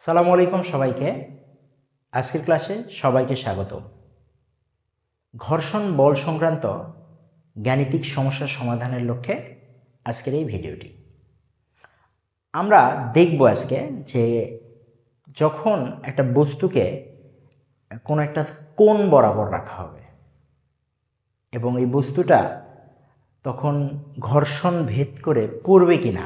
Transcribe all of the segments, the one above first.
সালামু আলাইকুম সবাইকে। আজকের ক্লাসে সবাইকে স্বাগত। ঘর্ষণ বল সংক্রান্ত গাণিতিক সমস্যা সমাধানের লক্ষ্যে আজকের এই ভিডিওটি। আমরা দেখব আজকে যে যখন একটা বস্তুকে কোনো একটা কোণ বরাবর রাখা হবে এবং এই বস্তুটা তখন ঘর্ষণ ভেদ করে পড়বে কি না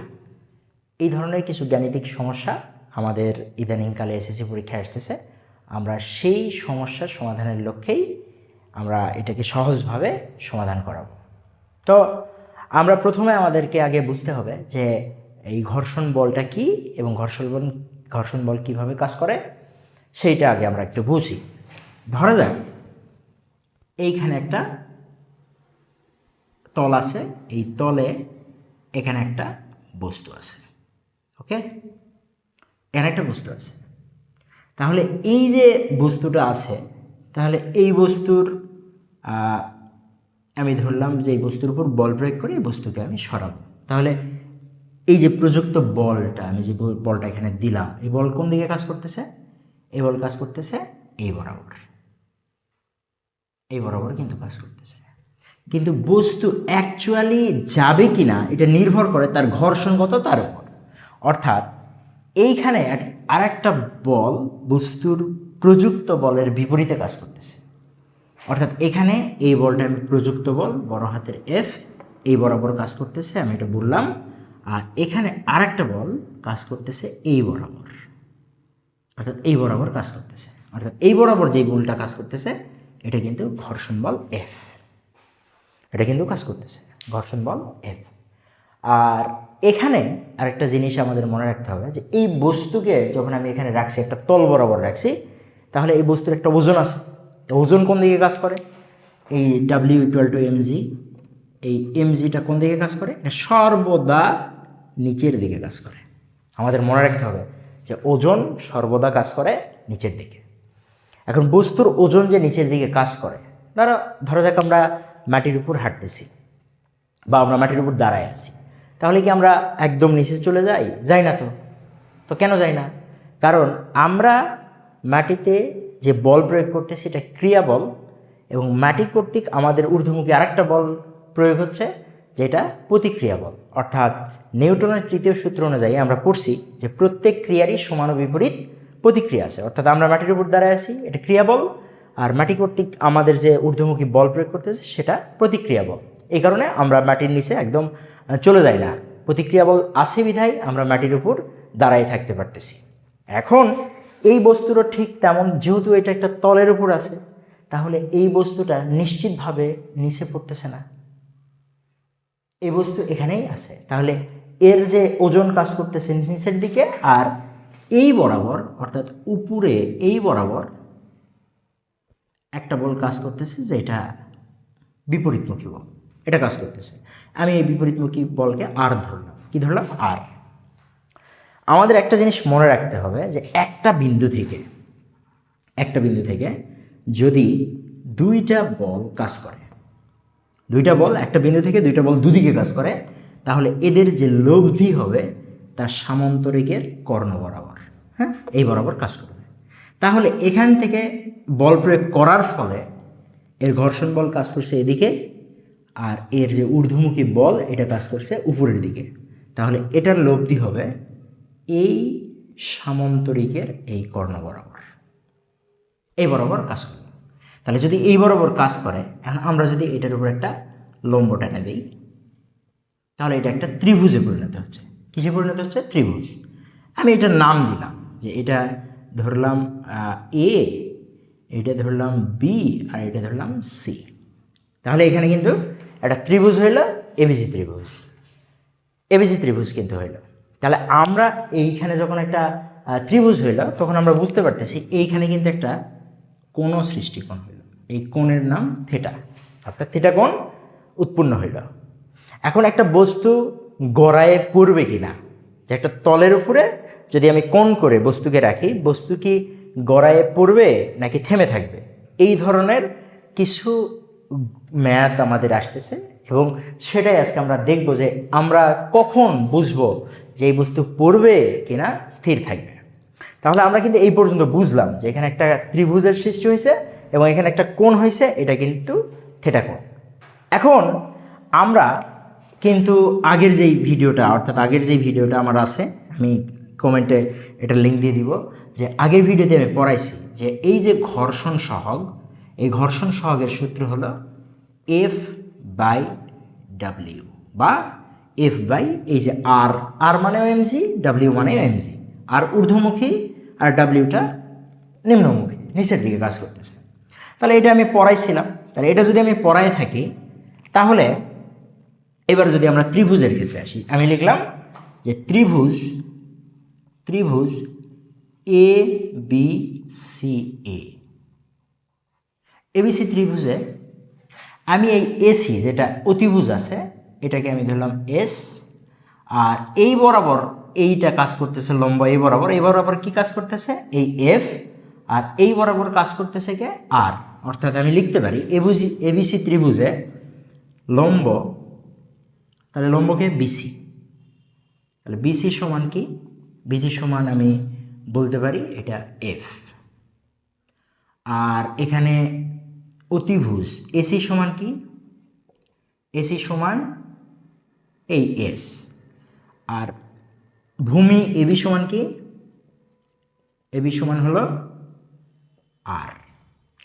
এই ধরনের কিছু গাণিতিক সমস্যা আমাদের ইদানিংকালে এসএসসি পরীক্ষায় আসতেছে। আমরা সেই সমস্যার সমাধানের লক্ষ্যেই আমরা এটাকে সহজভাবে সমাধান করাবো। তো আমরা প্রথমে আমাদেরকে আগে বুঝতে হবে যে এই ঘর্ষণ বলটা কি এবং ঘর্ষণ বল ঘর্ষণ বল কীভাবে কাজ করে, সেইটা আগে আমরা একটু বুঝি। ধরা যাক, এইখানে একটা তল আছে, এই তলে এখানে একটা বস্তু আছে, ওকে? এখানে একটা বস্তু আছে। তাহলে এই যে বস্তুটা আছে, তাহলে এই বস্তুর আমি ধরলাম যে এই বস্তুর উপর বল প্রয়োগ করে এই বস্তুকে আমি সরাব। তাহলে এই যে প্রযুক্ত বলটা, আমি যে বলটা এখানে দিলাম, এই বল কোন দিকে কাজ করতেছে? এই বল কাজ করতেছে এই বরাবর। এই বরাবর কিন্তু কাজ করতেছে। কিন্তু বস্তু অ্যাকচুয়ালি যাবে কি না এটা নির্ভর করে তার ঘর্ষণ কত, তার উপর। অর্থাৎ এইখানে আর একটা বল বস্তুর প্রযুক্ত বলের বিপরীতে কাজ করতেছে। অর্থাৎ এখানে এই বলটা আমি প্রযুক্ত বল, বড় হাতের এফ এই বরাবর কাজ করতেছে, আমি এটা বললাম। আর এখানে আর একটা বল কাজ করতেছে এই বরাবর। অর্থাৎ এই বরাবর কাজ করতেছে। অর্থাৎ এই বরাবর যেই বলটা কাজ করতেছে, এটা কিন্তু ঘর্ষণ বল এফ এটা কিন্তু কাজ করতেছে, ঘর্ষণ বল এফ আর এখানে আরেকটা জিনিস আমাদের মনে রাখতে হবে যে এই বস্তুকে যখন আমি এখানে রাখছি, একটা তল বরাবর রাখছি, তাহলে এই বস্তুর একটা ওজন আছে। তো ওজন কোন দিকে কাজ করে? এই ডাব্লিউ ইকুয়াল টু এমজি এই এমজিটা কোন দিকে কাজ করে? এটা সর্বদা নিচের দিকে কাজ করে। আমাদের মনে রাখতে হবে যে ওজন সর্বদা কাজ করে নিচের দিকে। এখন বস্তুর ওজন যে নিচের দিকে কাজ করে, ধরো ধরো যাক আমরা মাটির উপর হাঁটতেছি বা আমরা মাটির উপর দাঁড়ায় আছি। তাহলে কি আমরা একদম নিচে চলে যাই? যাই না তো। তো কেন যাই না? কারণ আমরা মাটিতে যে বল প্রয়োগ করতে সেটা ক্রিয়া বল এবং মাটি কর্তৃক আমাদের ঊর্ধ্বমুখী আরেকটা বল প্রয়োগ হচ্ছে যেটা প্রতিক্রিয়া বল। অর্থাৎ নিউটনের তৃতীয় সূত্র অনুযায়ী আমরা পড়ছি যে প্রত্যেক ক্রিয়ারই সমান বিপরীত প্রতিক্রিয়া আছে। অর্থাৎ আমরা মাটির উপর দাঁড়ায় আছি, এটা ক্রিয়া বল, আর মাটি কর্তৃক আমাদের যে ঊর্ধ্বমুখী বল প্রয়োগ করতেছে সেটা প্রতিক্রিয়া বল। এই কারণে আমরা মাটির নিচে একদম চলে যাই না। প্রতিক্রিয়া বল আছে বিধায় আমরা মাটির উপর দাঁড়াই থাকতে পারতেছি। এখন এই বস্তুরও ঠিক তেমন, যেহেতু এটা একটা তলের উপর আছে, তাহলে এই বস্তুটা নিশ্চিতভাবে নিচে পড়তেছে না। এই বস্তু এখানেই আছে। তাহলে এর যে ওজন কাজ করতেছে নিচের দিকে আর এই বরাবর, অর্থাৎ উপরে এই বরাবর একটা বল কাজ করতেছে যেটা বিপরীতমুখী বল। এটা কাজ করতেছে। আমি এই বিপরীতমুখী বলকে আর ধরলাম। কি ধরলাম? আর আমাদের একটা জিনিস মনে রাখতে হবে যে একটা বিন্দু থেকে, একটা বিন্দু থেকে যদি দুইটা বল কাজ করে, দুইটা বল, একটা বিন্দু থেকে দুইটা বল দুদিকে কাজ করে, তাহলে এদের যে লব্ধি হবে তার সামান্তরিকের কর্ণ বরাবর হ্যাঁ? এই বরাবর কাজ করবে। তাহলে এখান থেকে বল প্রয়োগ করার ফলে এর ঘর্ষণ বল কাজ করছে এদিকে আর এর যে ঊর্ধ্বমুখী বল, এটা কাজ করছে উপরের দিকে। তাহলে এটার লব্ধি হবে এই সামান্তরিকের এই কর্ণ বরাবর। এই বরাবর কাজ করবে। তাহলে যদি এই বরাবর কাজ করে, এখন আমরা যদি এটার উপর একটা লম্ব টেনে দিই, তাহলে এটা একটা ত্রিভুজে পরিণত হচ্ছে। কিসে পরিণত হচ্ছে? ত্রিভুজ। আমি এটার নাম দিলাম, যে এটা ধরলাম এ এটা ধরলাম বি আর এটা ধরলাম সি তাহলে এখানে কিন্তু একটা ত্রিভুজ হইল এবিসি ত্রিভুজ। এবিসি ত্রিভুজ কিন্তু হইল। তাহলে আমরা এইখানে যখন একটা ত্রিভুজ হইল, তখন আমরা বুঝতে পারতেছি এইখানে কিন্তু একটা কোণ সৃষ্টিকোণ হইল। এই কোণের নাম থেটা। অর্থাৎ থেটা কোণ উৎপন্ন হইল। এখন একটা বস্তু গড়ায় পড়বে কি না যে একটা তলের উপরে যদি আমি কোণ করে বস্তুকে রাখি, বস্তু কি গড়ায় পড়বে নাকি থেমে থাকবে? এই ধরনের কিছু ম্যাথ আমাদের আসতেছে এবং সেটাই আজকে আমরা দেখব যে আমরা কখন বুঝব যে এই বস্তু পড়বে কিনা স্থির থাকবে। তাহলে আমরা কিন্তু এই পর্যন্ত বুঝলাম যে এখানে একটা ত্রিভুজের সৃষ্টি হয়েছে এবং এখানে একটা কোণ হয়েছে, এটা কিন্তু থেটা কোণ। এখন আমরা কিন্তু আগের যেই ভিডিওটা, অর্থাৎ আগের যেই ভিডিওটা আমার আছে, আমি কমেন্টে এটা লিঙ্ক দিয়ে দিব যে আগের ভিডিওতে আমি পড়াইছি যে এই যে ঘর্ষণ সহগ এই ঘর্ষণ সহগের সূত্র হলো এফ বাই ডাব্লিউ বা এফ বাই এই যে আর আর মানেও এমজি ডাব্লিউ মানেও এমজি আর ঊর্ধ্বমুখী আর ডাব্লিউটা নিম্নমুখী, নিচের দিকে কাজ করতেছে। তাহলে এটা আমি পড়াইছিলাম। তাহলে এটা যদি আমি পড়ায় থাকি, তাহলে এবার যদি আমরা ত্রিভুজের ক্ষেত্রে আসি, আমি লিখলাম যে ত্রিভুজ ত্রিভুজ A B C A ABC ত্রিভুজে আমি এই এসি যেটা অতিভুজ আছে, এটাকে আমি ধরলাম এস আর এই বরাবর এইটা কাজ করতেছে লম্বা, এই বরাবর এই বরাবর কি কাজ করতেছে? এই এফ আর এই বরাবর কাজ করতেছে কে? আর অর্থাৎ আমি লিখতে পারি এবুজি এবিসি ত্রিভুজে লম্ব, তাহলে লম্বকে বিসি তাহলে বিসি সমান কি? বিসি সমান আমি বলতে পারি এটা এফ আর এখানে অতিভুজ, এসি সমান কি? এসি সমান এই এস আর ভূমি এবি সমান কি? এবি সমান হলো আর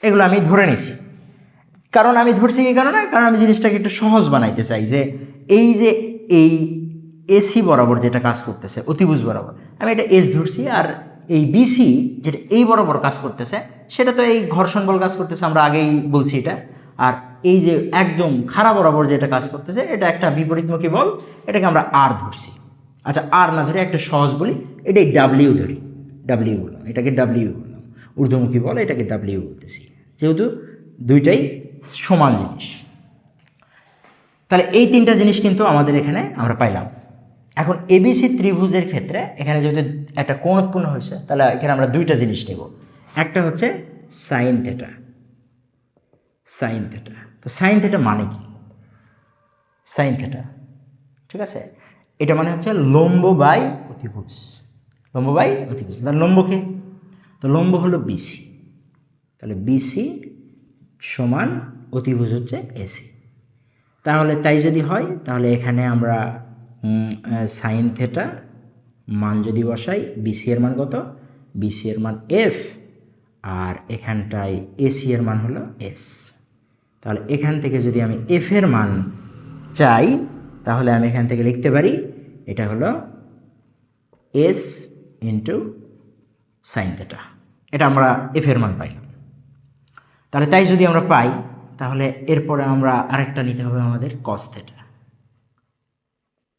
এগুলো আমি ধরে নিছি কারণ আমি ধরছি কি কারণে কারণ আমি জিনিসটাকে একটু সহজ বানাইতে চাই যে এই যে এই এসি বরাবর যেটা কাজ করতেছে, অতিভুজ বরাবর, আমি এটা এস ধরছি আর এই বিসি যেটা এই বরাবর কাজ করতেছে, সেটা তো এই ঘর্ষণ বল কাজ করতেছে, আমরা আগেই বলছি এটা। আর এই যে একদম খারাপ বরাবর যেটা কাজ করতেছে, এটা একটা বিপরীতমুখী বল, এটাকে আমরা আর ধরছি। আচ্ছা আর না ধরে একটা সহজ বলি, এটাই ডাব্লিউ ধরি। ডাব্লিউ বললাম, এটাকে ডাব্লিউ বললাম। ঊর্ধ্বমুখী বল, এটাকে ডাব্লিউ বলতেছি। যেহেতু দুইটাই সমান জিনিস। তাহলে এই তিনটা জিনিস কিন্তু আমাদের এখানে আমরা পাইলাম। এখন এবিসি ত্রিভুজের ক্ষেত্রে এখানে যেহেতু একটা কোণ উৎপন্ন হয়েছে, তাহলে এখানে আমরা দুইটা জিনিস নেব। একটা হচ্ছে সাইন থেটা সাইন থেটা তো সাইন থেটা মানে কি? সাইন থেটা ঠিক আছে? এটা মানে হচ্ছে লম্ব বাই অতিভুজ। লম্ব বাই অতিভুজ। তাহলে লম্বকে তো লম্ব হলো বিসি তাহলে বিসি সমান অতিভুজ হচ্ছে এসি তাহলে তাই যদি হয়, তাহলে এখানে আমরা সাইন থেটা মান যদি বসাই বিসি এর মান কত? বিসি এর মান এফ আর এখানটায় এসি এর মান হলো এস তাহলে এখান থেকে যদি আমি এফ এর মান চাই, তাহলে আমি এখান থেকে লিখতে পারি, এটা হলো এস ইন্টু সাইন থেটা এটা আমরা এফ এর মান পাইলাম। তাহলে তাই যদি আমরা পাই, তাহলে এরপরে আমরা আরেকটা নিতে হবে আমাদের কস থেটা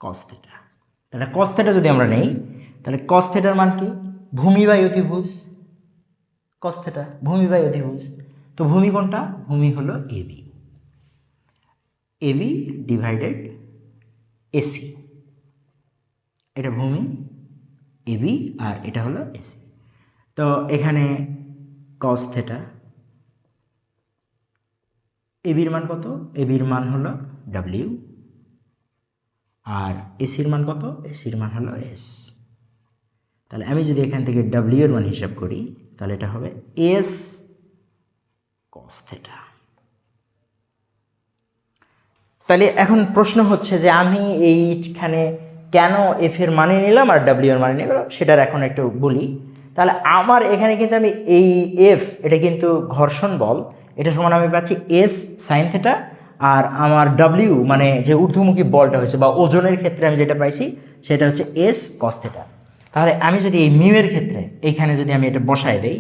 কস তাহলে কস থেটা যদি আমরা নেই, তাহলে কস থেটার মান কি? ভূমি বাই অতিভুজ কস ভূমি বাই অতিভুজ তো ভূমি কোনটা? ভূমি হলো এবি এবি ডিভাইডেড এসি এটা ভূমি এবি আর এটা হলো এসি তো এখানে কস থেটা এবির মান কত? এবির মান হলো ডাব্লিউ আর এসির মান কত? এসির মান হলো এস তাহলে আমি যদি এখান থেকে ডাব্লিউ এর মান হিসাব করি, তাহলে এটা হবে এস কস থেটা তাহলে এখন প্রশ্ন হচ্ছে যে আমি এইখানে কেন এফ এর মানে নিলাম আর ডাব্লিউ এর মানে নিলাম, সেটার এখন একটু বলি। তাহলে আমার এখানে কিন্তু আমি এই এফ এটা কিন্তু ঘর্ষণ বল, এটা সমান আমি পাচ্ছি এস সাইন থেটা আর আমার ডাব্লিউ মানে যে ঊর্ধ্বমুখী বলটা হয়েছে বা ওজনের ক্ষেত্রে আমি যেটা পাইছি, সেটা হচ্ছে এস কস থেটা তাহলে আমি যদি এই মিউয়ের ক্ষেত্রে এইখানে যদি আমি এটা বসায় দেই,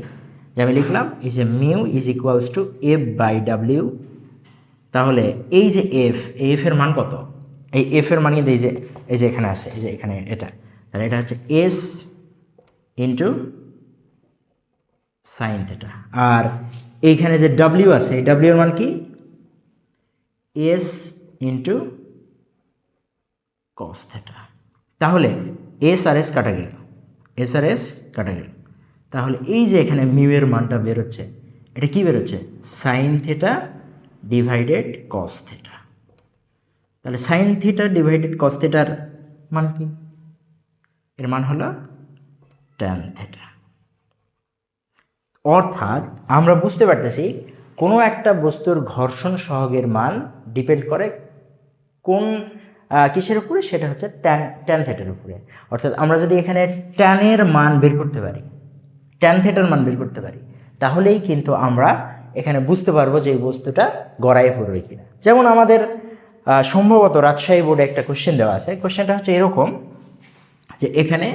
যে আমি লিখলাম, এই যে mu is equals to F by W তাহলে এই যে এফ এই এফ এর মান কত? এই এফের মান কিন্তু এই যে এই যে এখানে আছে, এই যে এখানে এটা। তাহলে এটা হচ্ছে এস ইন্টু সাইন থেটা আর এইখানে যে ডাব্লিউ আছে, এই ডাব্লিউ এর মান কি? এস ইন্টু কস থেটা তাহলে এস আর এস কাটা গেল এস আর এস কাটা গেল তাহলে এই যে এখানে মিউ এর মানটা বেরোচ্ছে, এটা কি বেরোচ্ছে? Sine theta divided cos theta তাহলে সাইন থিটা ডিভাইডেড কস থেটার মান কি? এর মান হলো ট্যান থেটা অর্থাৎ আমরা বুঝতে পারতেছি কোনো একটা বস্তুর ঘর্ষণ সহগের মান ডিপেন্ড করে কোন কিসের উপরে? সেটা হচ্ছে ট্যান ট্যান থেটার উপরে। অর্থাৎ আমরা যদি এখানে ট্যানের মান বের করতে পারি ট্যান থেটার মান বের করতে পারি, তাহলেই কিন্তু আমরা এখানে বুঝতে পারব যে এই বস্তুটা গড়াইয়ে পড়বে কিনা। যেমন আমাদের সম্ভবত রাজশাহী বোর্ডে একটা কোশ্চেন দেওয়া আছে। কোশ্চেনটা হচ্ছে এরকম যে এখানে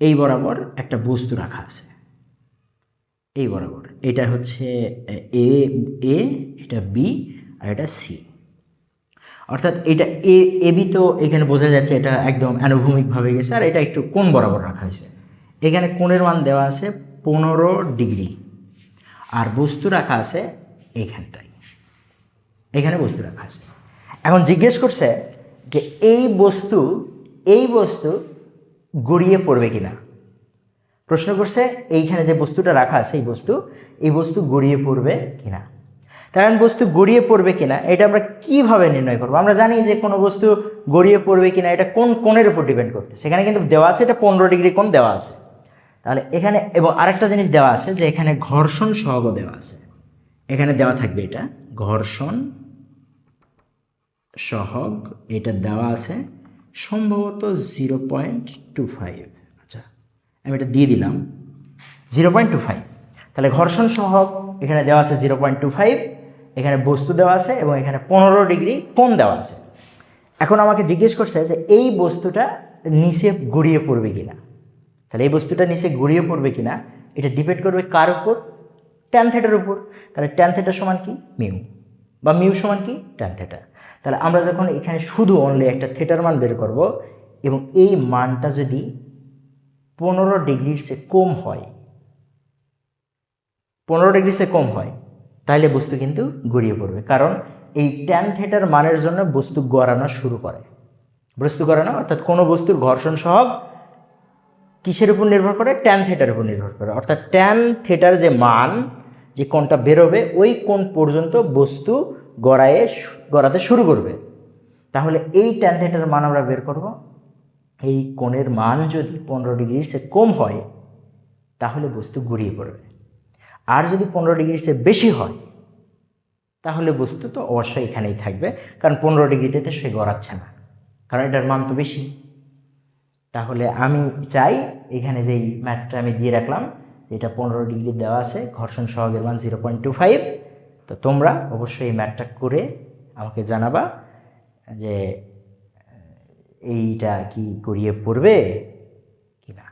এই বরাবর একটা বস্তু রাখা আছে। এই বরাবর। এটা হচ্ছে, এ এ, এটা বি আর এটা সি অর্থাৎ এটা এ এ বি তো এখানে বোঝা যাচ্ছে এটা একদম আনুভূমিকভাবে গেছে, আর এটা একটু কোন বরাবর রাখা হয়েছে। এখানে কোণের মান দেওয়া আছে পনেরো ডিগ্রি, আর বস্তু রাখা আছে এইখানটায় এখানে বস্তু রাখা আছে। এখন জিজ্ঞেস করছে যে এই বস্তু এই বস্তু গড়িয়ে পড়বে কিনা? প্রশ্ন করছে, এইখানে যে বস্তুটা রাখা আছে, এই বস্তু এই বস্তু গড়িয়ে পড়বে কিনা? কারণ বস্তু গড়িয়ে পড়বে কিনা, এটা আমরা কীভাবে নির্ণয় করব? আমরা জানি যে কোনো বস্তু গড়িয়ে পড়বে কিনা, এটা কোন কোণের উপর ডিপেন্ড করতে সেখানে কিন্তু দেওয়া আছে, এটা পনেরো ডিগ্রি কোণ দেওয়া আছে। তাহলে এখানে, এবং আরেকটা জিনিস দেওয়া আছে যে এখানে ঘর্ষণ সহগ দেওয়া আছে। এখানে দেওয়া থাকবে এটা, ঘর্ষণ সহগ, এটা দেওয়া আছে সম্ভবত জিরো পয়েন্ট টু ফাইভ আচ্ছা আমি এটা দিয়ে দিলাম জিরো পয়েন্ট টু ফাইভ তাহলে ঘর্ষণ সহগ এখানে দেওয়া আছে জিরো পয়েন্ট টু ফাইভ এখানে বস্তু দেওয়া আছে এবং এখানে পনেরো ডিগ্রি কোণ দেওয়া আছে। এখন আমাকে জিজ্ঞেস করছে যে এই বস্তুটা নিচে গড়িয়ে পড়বে কিনা? তাহলে এই বস্তুটা নিচে গড়িয়ে পড়বে কিনা? এটা ডিপেন্ড করবে কার উপর? ট্যান থেটার উপর। তাহলে ট্যান থেটার সমান কি? মিউ বা মিউ সমান কি? ট্যান থেটা তাহলে আমরা যখন এখানে শুধু অনলি একটা থেটার মান বের করব এবং এই মানটা যদি পনেরো ডিগ্রির সে কম হয়, পনেরো ডিগ্রি সে কম হয় তাহলে বস্তু কিন্তু গড়িয়ে পড়বে। কারণ এই ট্যান থেটার মানের জন্য বস্তু গড়ানো শুরু করে। বস্তু গড়ানো, অর্থাৎ কোনো বস্তুর ঘর্ষণ সহগ কিসের উপর নির্ভর করে? ট্যান থেটার উপর নির্ভর করে। অর্থাৎ ট্যান থেটার যে মান, যে কোনটা বেরোবে, ওই কোন পর্যন্ত বস্তু গড়ায়ে গড়াতে শুরু করবে। তাহলে এই ট্যান থেটার মান আমরা বের করব। এই কোণের মান যদি পনেরো ডিগ্রি সে কম হয়, তাহলে বস্তু গড়িয়ে পড়বে। আর যদি পনেরো ডিগ্রি সে বেশি হয়, তাহলে বস্তু তো অবশ্যই এখানেই থাকবে, কারণ পনেরো ডিগ্রিতে তো সে গড়াচ্ছে না, কারণ এটার মান তো বেশি। তাহলে আমি চাই এখানে যেই ম্যাথটা আমি দিয়ে রাখলাম এটা পনেরো ডিগ্রি দেওয়া আছে, ঘর্ষণ সহগের মান জিরো পয়েন্ট টু ফাইভ, তো তোমরা অবশ্যই এই ম্যাথটা করে আমাকে জানাবা যে এইটা কি করিয়ে পড়বে কি না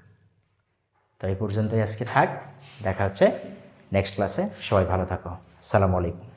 তো এই পর্যন্তই আজকে থাক, দেখা হচ্ছে। নেক্সট ক্লাসে সবাই ভালো থাকো। আসসালামু আলাইকুম।